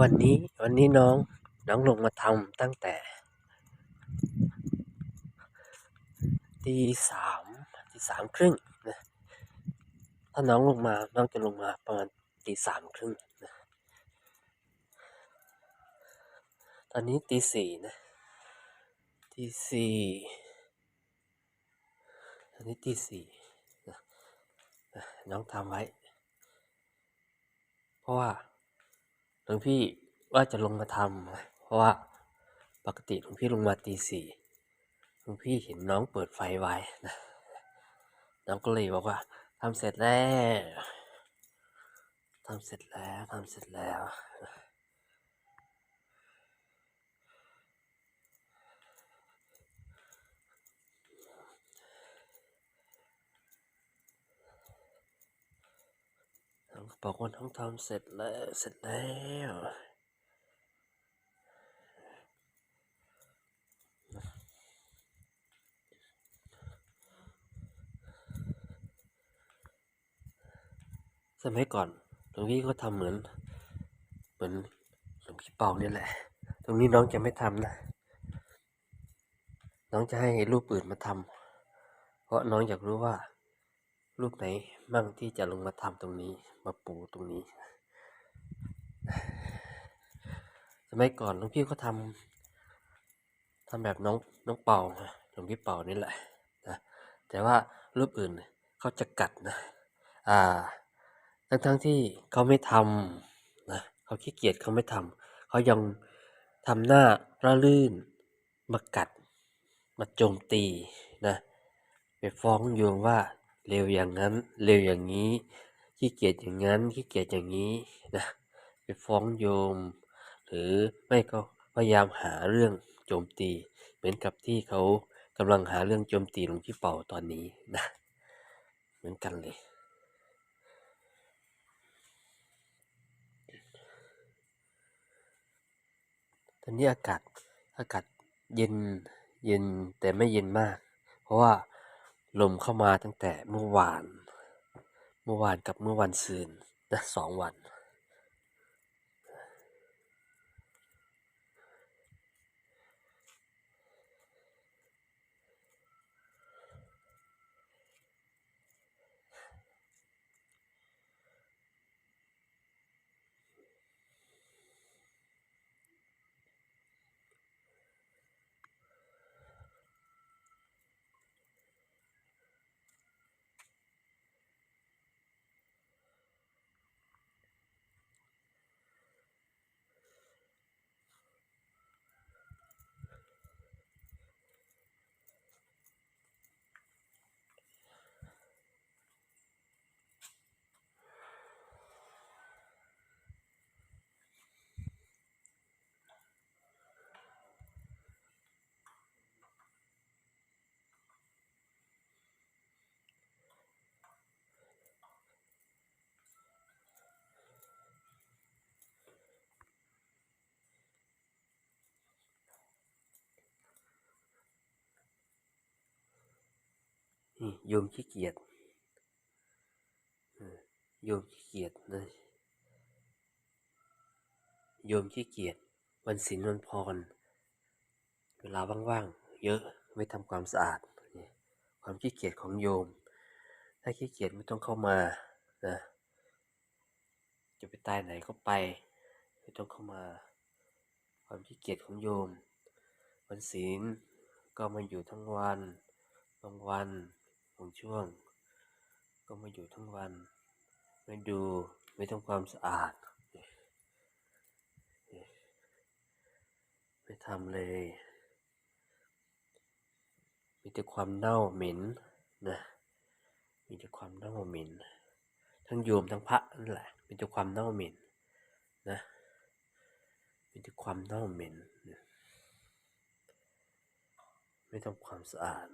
วันนี้วันนี้น้องน้องลงมาทำตั้งแต่ตีสามตีสามครึ่งนะถ้าน้องลงมาน้องจะลงมาประมาณตีสามครึ่งนะตอนนี้ตีสี่นะตีสี่ตอนนี้ตีสี่นะน้องทำไว้ เพราะว่า ลวงพี่ว่าจะลงมาทำเพราะว่าปกติหลวงพี่ลงมาตีสี่หลวงพี่เห็นน้องเปิดไฟไว้นะน้องก็เลยบอกว่าทำเสร็จแล้วทำเสร็จแล้วทำเสร็จแล้ว น้งบอกว่าน้องทำเสร็จแล้วเสร็จแล้วสมัยก่อนหลวงพี่ก็ทำเหมือน เหมือนหลวงพี่เป่าเนี่ยแหละ ตรงนี้น้องจะไม่ทำนะ น้องจะให้รูปอื่นมาทำเพราะน้องอยากรู้ว่า รูปไหนมั่งที่จะลงมาทำตรงนี้ มาปูตรงนี้ สมัยก่อนหลวงพี่ก็ทำทำแบบน้องน้องเป่านะหลวงพี่เป่านี่แหละนะแต่ว่ารูปอื่นเขาจะกัดนะ อ่า ทั้งทั้งที่เขาไม่ทำนะเขาขี้เกียจเขาไม่ทำเขายังทำหน้าระลื่นมากัด มาโจมตีนะไปฟ้องโยมว่า เร็วอย่างนั้น เร็วอย่างนี้ขี้เกียจอย่างนั้นขี้เกียจอย่างนี้นะไปฟ้องโยม หรือไม่ก็พยายามหาเรื่องโจมตี เหมือนกับที่เขากำลังหาเรื่องโจมตีหลวงพี่เป่าตอนนี้นะเหมือนกันเลยตอนนี้อากาศอากาศเย็นเย็นแต่ไม่เย็นมาก เพราะว่า ลมเข้ามาตั้งแต่เมื่อวาน เมื่อวานกับเมื่อวันซืนนะสองวัน โยมขี้เกียจโยมขี้เกียจนะโยมขี้เกียจวันศีลวันพร เวลาว่างๆ เยอะไม่ทำความสะอาด ความขี้เกียจของโยม ถ้าขี้เกียจไม่ต้องเข้ามานะจะไปตายไหนก็ไปไม่ต้องเข้ามา ความขี้เกียจของโยม วันศีลก็มาอยู่ทั้งวันบางวัน บางช่วง ก็มาอยู่ทั้งวัน ไม่ดูไม่ทำความสะอาด ไม่ทำเลย มีแต่ความเน่าเหม็นนะมีแต่ความเน่าเหม็นทั้งโยมทั้งพระนั่นแหละมีแต่ความเน่าเหม็นนะมีแต่ความเน่าเหม็น ไม่ทำความสะอาด